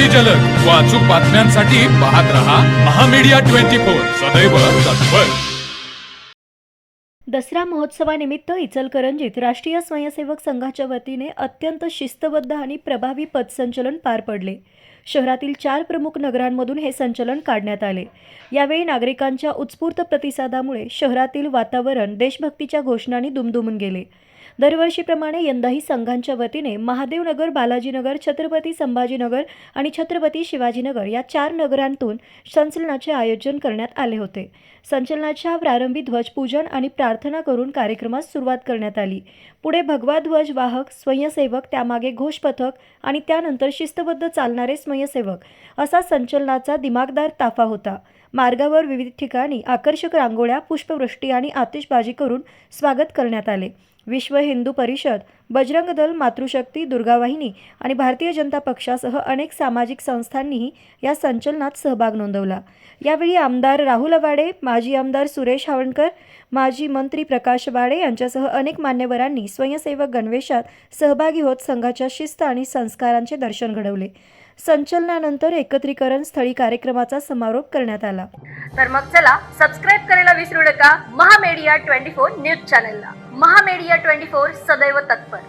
अति जलद. व अचूक बातम्यांसाठी पाहत रहा महामीडिया ट्वेंटी फोर. सदैव तत्पर. दसरा महोत्सवानिमित्त इचलकरंजीत राष्ट्रीय स्वयंसेवक संघाच्या वतीने अत्यंत शिस्तबद्ध आणि प्रभावी पथसंचलन पार पडले. शहरातील चार प्रमुख नगरांमधून हे संचलन काढण्यात आले. यावेळी नागरिकांच्या उत्स्फूर्त प्रतिसादामुळे शहरातील वातावरण देशभक्तीच्या घोषणांनी दुमदुमून गेले. दरवर्षीप्रमाणे यंदाही संघांच्या वतीने महादेवनगर बालाजीनगर छत्रपती संभाजीनगर आणि छत्रपती शिवाजीनगर या चार नगरांतून संचलनाचे आयोजन करण्यात आले होते. संचलनाच्या प्रारंभी ध्वजपूजन आणि प्रार्थना करून कार्यक्रमास सुरुवात करण्यात आली. पुढे भगवा ध्वज वाहक स्वयंसेवक त्यामागे घोष पथक आणि त्यानंतर शिस्तबद्ध चालणारे स्वयंसेवक असा संचलनाचा दिमागदार ताफा होता. मार्गावर विविध ठिकाणी आकर्षक रांगोळ्या पुष्पवृष्टी आणि आतिषबाजी करून स्वागत करण्यात आले. विश्व हिंदू परिषद बजरंग दल मातृशक्ती दुर्गावाहिनी आणि भारतीय जनता पक्षासह अनेक सामाजिक संस्थांनीही या संचलनात सहभाग नोंदवला. यावेळी आमदार राहुल वाडे माजी आमदार सुरेश हावणकर माजी मंत्री प्रकाश वाडे यांच्यासह अनेक मान्यवरांनी स्वयंसेवक गणवेशात सहभागी होत संघाच्या शिस्त आणि संस्कारांचे दर्शन घडवले. संचलनानंतर एकत्रीकरण स्थळी कार्यक्रमाचा समारोप करण्यात आला. तर मग चला सबस्क्राईब करायला विसरू नका. महामेडिया ट्वेंटी फोर न्यूज चॅनलला. महामेडिया ट्वेंटी फोर सदैव तत्पर.